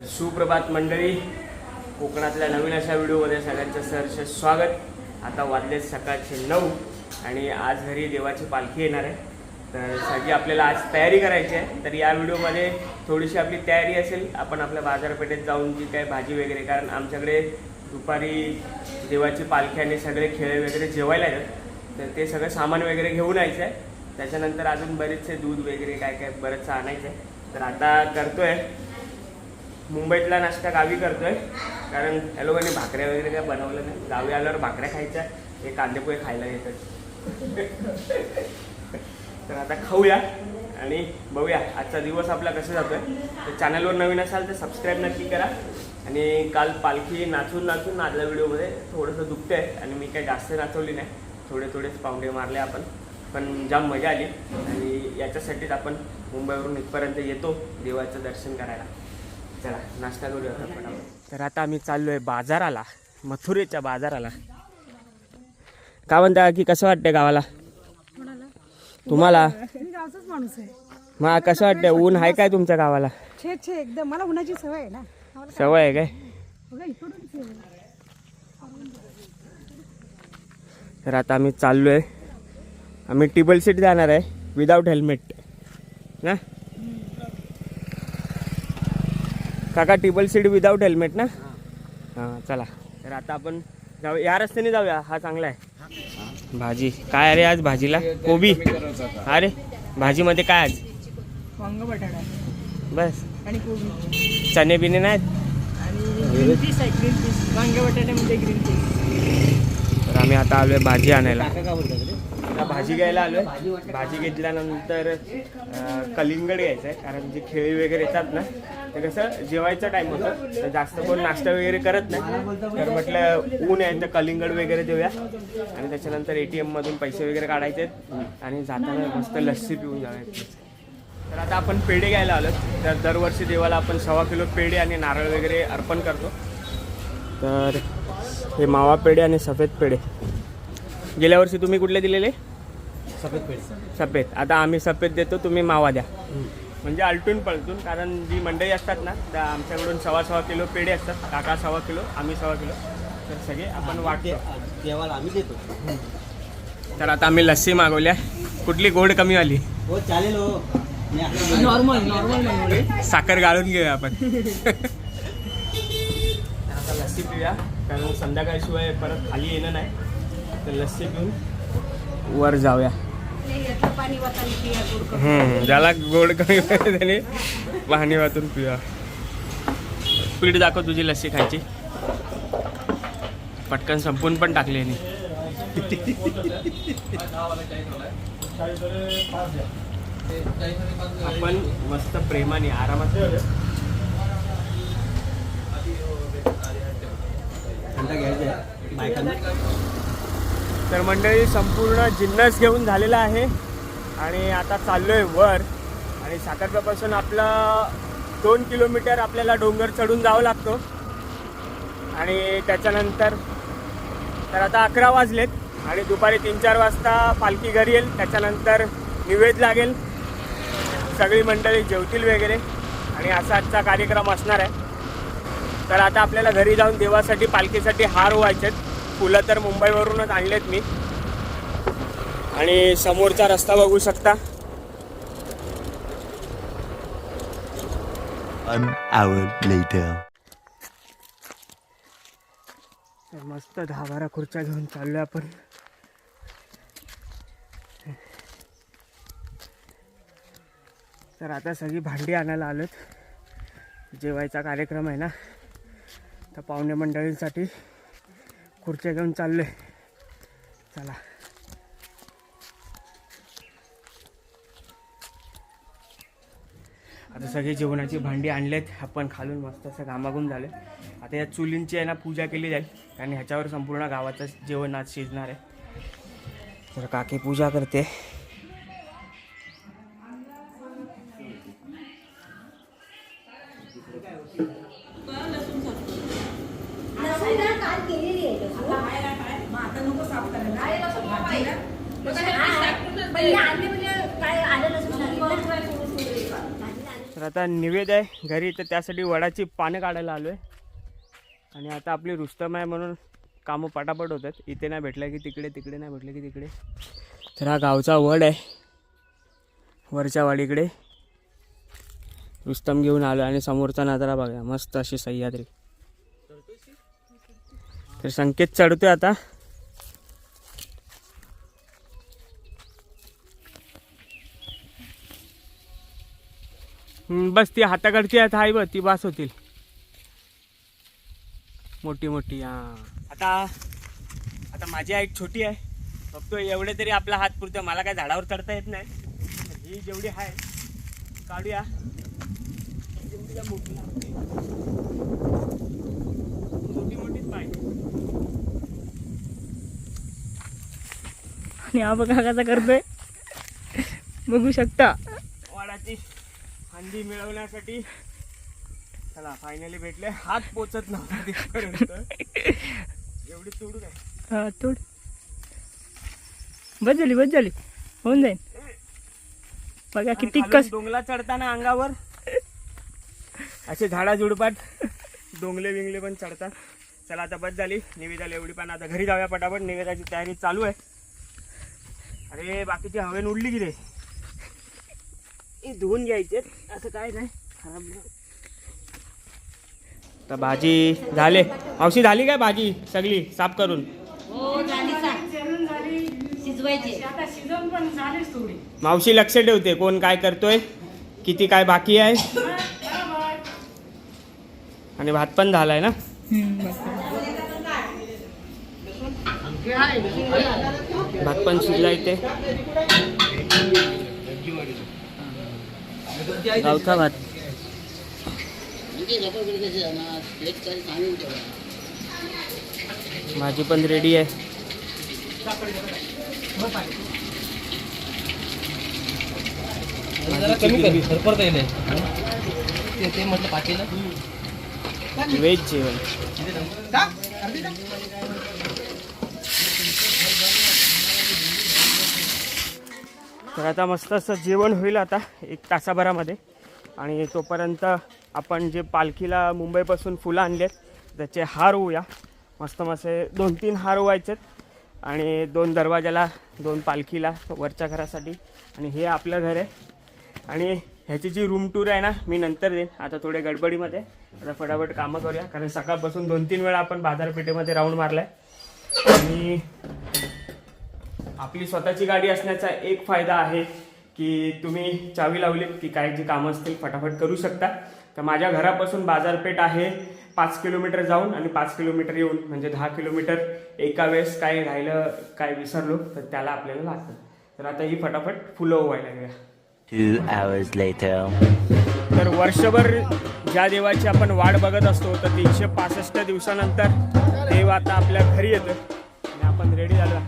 सुप्रभात मंडळी. कोकणातल्या नवीन अशा व्हिडिओमध्ये सगळ्यांचं सहर्ष स्वागत. आता वाजले सकाळचे नऊ आणि आज घरी देवाची पालखी येणार आहे. तर सगळी आपल्याला आज तयारी करायची आहे. तर या व्हिडिओमध्ये थोडीशी आपली तयारी असेल. आपण आपल्या बाजारपेठेत जाऊन जी काय भाजी वगैरे कारण आमच्याकडे दुपारी देवाची पालखी आणि सगळे खेळ वगैरे जेवायला येतात. तर ते सगळं सामान वगैरे घेऊन यायचं आहे. त्याच्यानंतर अजून बरेचसे दूध वगैरे काय काय बरंचसं आणायचं आहे. तर आता करतो आहे मुंबईतला नाश्ता गावी करतोय. कारण या लोकांनी भाकऱ्या वगैरे काय बनवलं नाही गावी आल्यावर भाकऱ्या खायच्या हे कांदेपोहे खायला येतात. तर आता खाऊया आणि बघूया. आजचा दिवस आपला कसा जातोय. तर चॅनलवर नवीन असाल तर सबस्क्राईब नक्की करा. आणि काल पालखी नाचून नाचून आजल्या व्हिडिओमध्ये थोडंसं दुखतं आहे आणि मी काही जास्त नाचवली नाही. थोडे थोडेच पाहुणे मारले आपण. पण जाम मजा आली. आणि याच्यासाठीच आपण मुंबईवरून इथपर्यंत येतो देवाचं दर्शन करायला. चला नाश्ता करूया तर आता आम्ही चाललोय बाजाराला मथुरेच्या बाजाराला. का म्हणता की कसं वाटतंय गावाला? तुम्हाला? मी गावचाच माणूस आहे. मग कसं वाटतंय? ऊन आहे काय तुमच्या गावाला? छे छे एकदम. मला उन्हाची सवय आहे ना. आम्हाला सवय आहे काय? बघा. तर आता आम्ही चाललोय. आम्ही टेबल सीट जाणार आहे विदाऊट हेल्मेट ना? काका टेबल सीट विदाऊट हेल्मेट ना? हां. चला. तर आता आपण जाऊ या रस्त्याने जाऊया. हा चांगला आहे. भाजी. काय अरे आज भाजीला? कोबी? अरे भाजीमध्ये काय आज? वांग बटाटा. बस. आणि कोबी. चणे बिने नाहीत? आणि ग्रीन पीस आहे ग्रीन पीस वांगे बटाट्यामध्ये ग्रीन पीस तर आम्ही आता आलोय भाजी आणायला. आता भाजी घ्यायला आलोय. भाजी घेतल्यानंतर कलिंगड घ्यायचं आहे कारण जे खेळी वगैरे येतात ना ते कसं जेवायचा टाइम होतं तर जास्त कोण नाश्ता वगैरे करत नाही. तर म्हटलं ऊन आहे तर कलिंगड वगैरे देऊया. आणि त्याच्यानंतर ए टी एममधून पैसे वगैरे काढायचे आहेत. आणि जाताना मस्त लस्सी पिऊन जाऊयात. तर आता आपण पेढे घ्यायला आलो तर दरवर्षी देवाला आपण सव्वा किलो पेढे आणि नारळ वगैरे अर्पण करतो. तर हे मावा पेढे आणि सफेद पेढे. गेल्या वर्षी तुम्ही कुठले दिलेले? सफेद पेड सफेद. आता आम्ही सफेद देतो तुम्ही मावा द्या. म्हणजे आलटून पलटून कारण जी मंडळी असतात ना त्या आमच्याकडून सव्वा सव्वा किलो पेढे असतात काका सव्वा किलो आम्ही सव्वा किलो. तर सगळे आपण वाटतो. देवाला आम्ही देतो. तर आता आम्ही लस्सी मागवल्या. कुठली गोड कमी आली? हो चालेल हो. नॉर्मल नॉर्मल साखर गाळून घेऊया आपण. आता लस्सी पिऊया कारण संध्याकाळशिवाय परत खाली येणं नाही. तर लस्सी पिऊन वर जाऊया. हम्म, ज्याला गोड कमी पाहिजे त्याने पाणी वाचून पिया. स्पीड दाखव तुझी लस्सी खायची. पटकन संपून पण टाकली यांनी. आपण मस्त प्रेमाने आरामात घ्यायचं बायकांना. तर मंडळी संपूर्ण जिन्नस घेऊन झालेला आहे. आणि आता चाललो आहे वर. आणि साखरपासून आपला दोन किलोमीटर आपल्याला डोंगर चढून जावं लागतो. आणि त्याच्यानंतर तर आता अकरा वाजलेत. आणि दुपारी तीन चार वाजता पालखी घरी येईल. त्याच्यानंतर निवेद लागेल. सगळी मंडळी जेवतील वगैरे. आणि असा आजचा कार्यक्रम असणार आहे. तर आता आपल्याला घरी जाऊन देवासाठी पालखीसाठी हार व्हायचे आहेत फुलं तर मुंबईवरूनच आणलेत मी. आणि समोरचा रस्ता बघू शकता. One hour later. तर मस्त दहा बारा खुर्च्या घेऊन चाललोय आपण. तर आता सगळी भांडी आणायला आलोत. जेवायचा कार्यक्रम आहे ना. तर पाहुणे मंडळींसाठी खुर्च्या घेऊन चाललोय. चला. आता सगळी जेवणाची भांडी आणलेत. आपण खालून मस्त असं घामाघूम झाले आता या चुलींची आहे ना पूजा केली जाईल. आणि ह्याच्यावर संपूर्ण गावाचं जेवण आज शिजणार आहे. तर काकी पूजा करते पहिले आणले म्हणजे काय आलं नसून सांगितलं. भाजीला आलं तर आता निवेद आहे घरी तर त्यासाठी वडाची पानं काढायला आलो आहे आणि आता आपली रुस्तम आहे म्हणून कामं पटापट होतात. इथे नाही भेटलं की तिकडे तिकडे नाही भेटलं की तिकडे. तर हा गावचा वड आहे वरच्या वाडीकडे. रुस्तम घेऊन आलो आणि समोरचा नजारा बघा मस्त अशी सह्याद्री. तर संकेत चढतोय आता. बस ती हाताकडची आहेत हाय बघ ती बास होतील. मोठी मोठी हा. आता आता माझी हाईट छोटी आहे. फक्त एवढे तरी आपला हात पुरतं. मला काय झाडावर चढता येत नाही. ही जेवढी आहे काढूया. जेवढी मोठी. मोठी मोठीच पाहिजे आणि हा बघा कसा करतोय. बघू शकता. हंडी मिळवण्यासाठी. चला फायनली भेटले. हात पोचत नव्हता तिथपर्यंत. एवढी तोडू काय? हा तोड बस झाली बस झाली. होऊन जाईल बघा किती कस डोंगला चढताना अंगावर. असे झाडा झुडपात. डोंगले विंगले पण चढतात. चला आता बस झाली. निवेदाला एवढी पण आता घरी जाऊया पटापट. निवेदाची तयारी चालू आहे. अरे बाकीची हवेन उडली की रे? हे धुवून घ्यायचे. असं काय नाही. खराब तर भाजी झाले. मावशी झाली काय भाजी सगळी साफ करून? हो झाली सांग शिजवायची. मावशी लक्ष ठेवते कोण काय करतोय किती काय बाकी आहे. आणि भात पण झालाय ना? भात पण शिजला इथे. गावचा भात भाजी पण रेडी आहे. व्हेज जेवण. तर आता मस्त असं जेवण होईल आता एक तासाभरामध्ये. आणि तोपर्यंत आपण जे पालखीला मुंबईपासून फुलं आणलेत त्याचे हार होऊया मस्त मस्त दोन तीन हार व्हायचेत आणि दोन दरवाजाला दोन पालखीला वरच्या घरासाठी. आणि हे आपलं घर आहे. आणि ह्याची जी रूम टूर आहे ना मी नंतर देईन. आता थोडे गडबडीमध्ये. आता फटाफट कामं करूया. कारण सकाळपासून दोन तीन वेळा आपण बाजारपेठेमध्ये राऊंड मारलाय. आणि आपली स्वतःची गाडी असण्याचा एक फायदा आहे की तुम्ही चावी लावली की काय जी कामं असतील फटाफट करू शकता. तर माझ्या घरापासून बाजारपेठ आहे पाच किलोमीटर जाऊन आणि पाच किलोमीटर येऊन म्हणजे दहा किलोमीटर एका वेळेस काय राहिलं काय विसरलो तर त्याला आपल्याला लागतं. तर आता ही फटाफट फुलं व्हायला लागल्या. तर वर्षभर ज्या देवाची आपण वाट बघत असतो तर तीनशे पासष्ट दिवसानंतर देव आता आपल्या घरी येतं आणि आपण रेडी झालो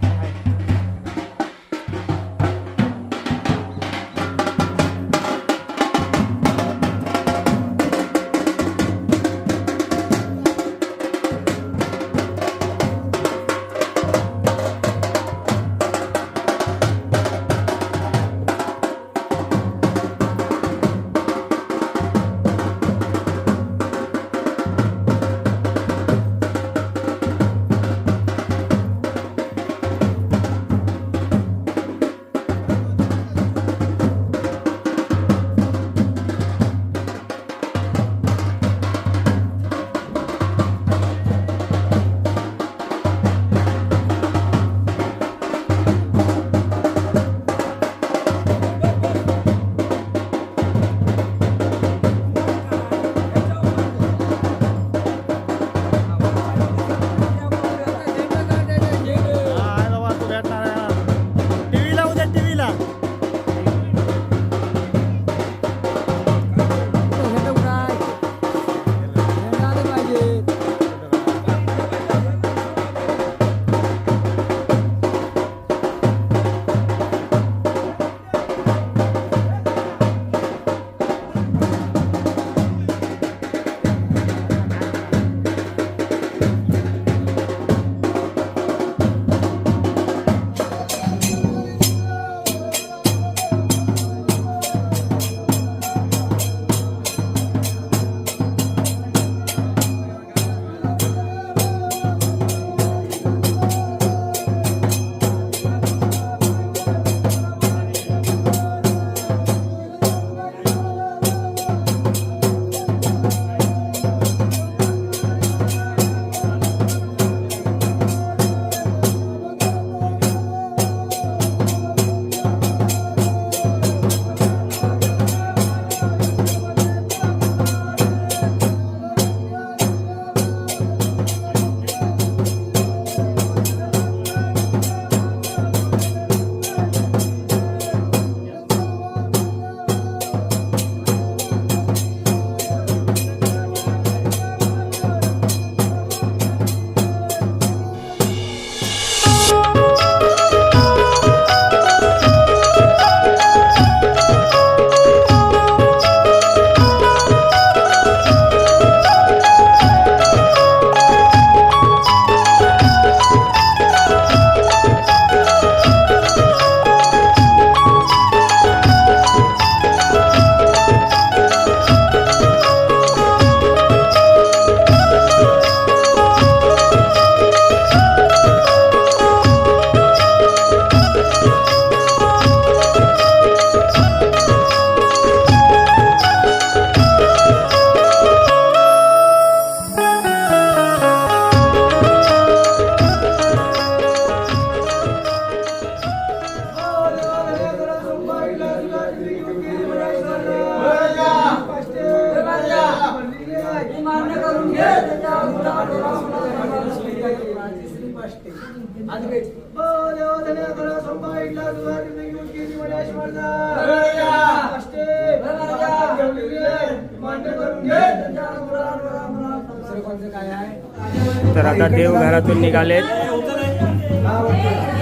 आता देव घरातून निघालेत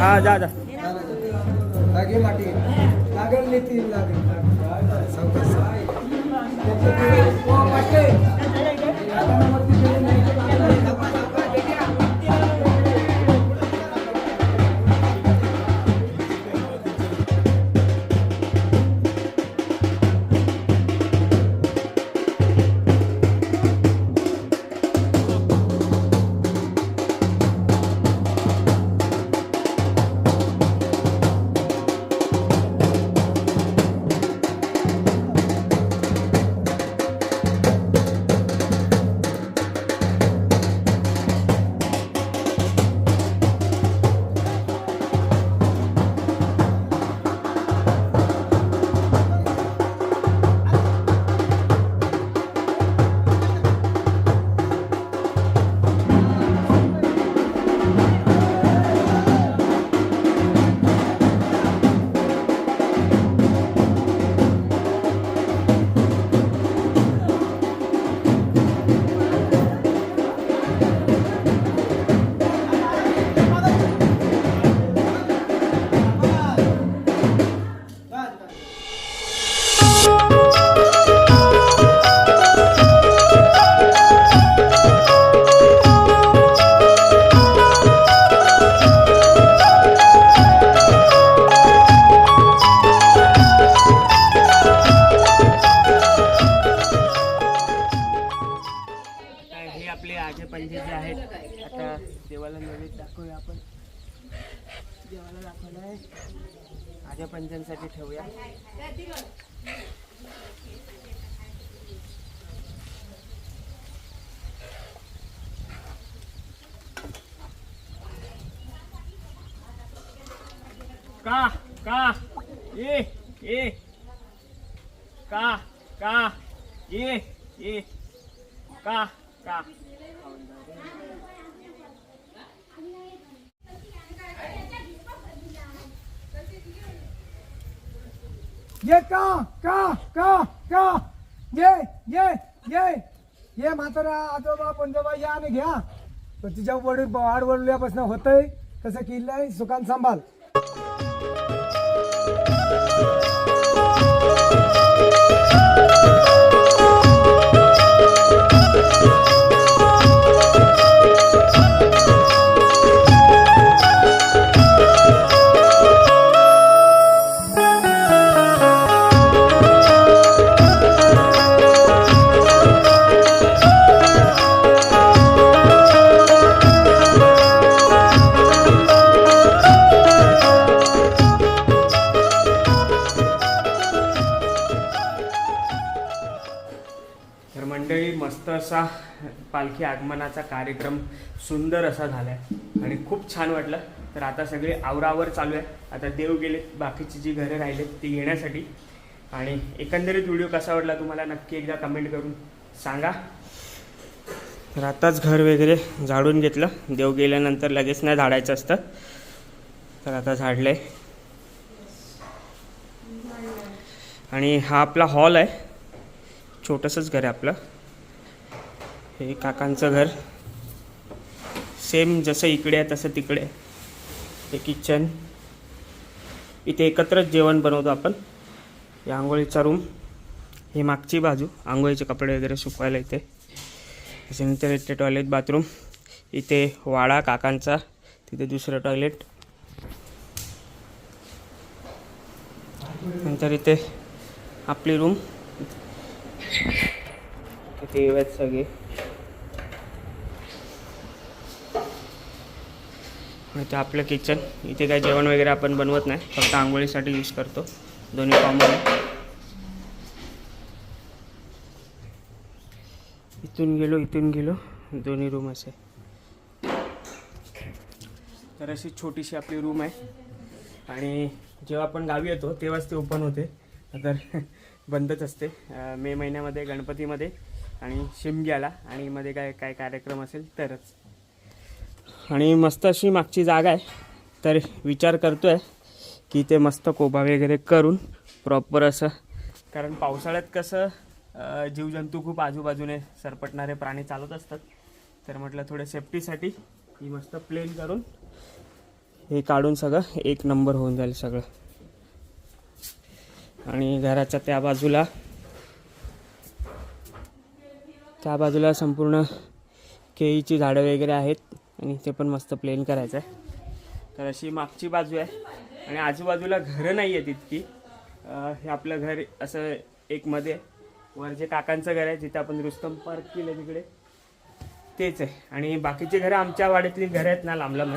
हा जा देवाला दाखवलं आहे आजा पंजांसाठी ठेवूया. का? का? ए ए. का? का? ए ए. का? का? ये का का का का? ये ये ये. ये म्हातारा आजोबा पंजोबा या आणि घ्या. तर तिच्या वडील वाढ वडल्यापासून होतंय. तसं किल्ला सुकान सांभाळ. पालखी आगमनाचा कार्यक्रम सुंदर असा झाला आहे आणि खूप छान वाटलं. तर आता सगळे आवरावर चालू आहे. आता देव गेले बाकीची जी घरं राहिलेत ती येण्यासाठी. आणि एकंदरीत व्हिडिओ कसा वाटला तुम्हाला नक्की एकदा कमेंट करून सांगा. तर आताच घर वगैरे झाडून घेतलं. देव गेल्यानंतर लगेच नाही झाडायचं असतं. तर आता झाडलंय. आणि हा आपला हॉल आहे. छोटंसंच घर आहे आपलं. हे काकांचं घर. सेम जसं इकडे आहे तसं तिकडे हे किचन इथे एकत्रच जेवण बनवतो आपण. हे आंघोळीचा रूम ही मागची बाजू. आंघोळीचे कपडे वगैरे सुकवायला इथे. त्याच्यानंतर इथे टॉयलेट बाथरूम इथे वाडा काकांचा. तिथे दुसरं टॉयलेट नंतर इथे आपली रूम इथे येऊयात सगळे. इथे आपलं किचन इथे काय जेवण वगैरे आपण बनवत नाही. फक्त आंघोळीसाठी यूज करतो. दोन्ही कॉमन आहे इथून गेलो इथून गेलो. दोन्ही रूम असे. तर अशी छोटीशी आपली रूम आहे. आणि जेव्हा आपण गावी येतो तेव्हाच ते ओपन होते. तर बंदच असते. मे महिन्यामध्ये गणपतीमध्ये आणि शिमग्याला. आणि मध्ये काय काय कार्यक्रम असेल तरच. आणि मस्त अशी मागची जागा आहे. तर विचार करतो आहे की ते मस्त कोबा वगैरे करून प्रॉपर असं कारण पावसाळ्यात कसं जीवजंतू खूप आजूबाजूने सरपटणारे प्राणी चालत असतात. तर म्हटलं थोड्या सेफ्टीसाठी ही मस्त प्लेन करून हे काढून सगळं एक नंबर होऊन जाईल सगळं. आणि घराच्या त्या बाजूला त्या बाजूला संपूर्ण केळीची झाडं वगैरे आहेत. आणि ते पण मस्त प्लेन करायचं आहे. तर अशी मागची बाजू आहे. आणि आजूबाजूला घरं नाही आहेत इतकी. हे आपलं घर असं एक मध्ये वर जे काकांचं घर आहे जिथे आपण रुस्तम पार्क केलं तिकडे तेच आहे. आणि बाकीचे घरं आमच्या वाड्यातली घरं आहेत ना लांब लांब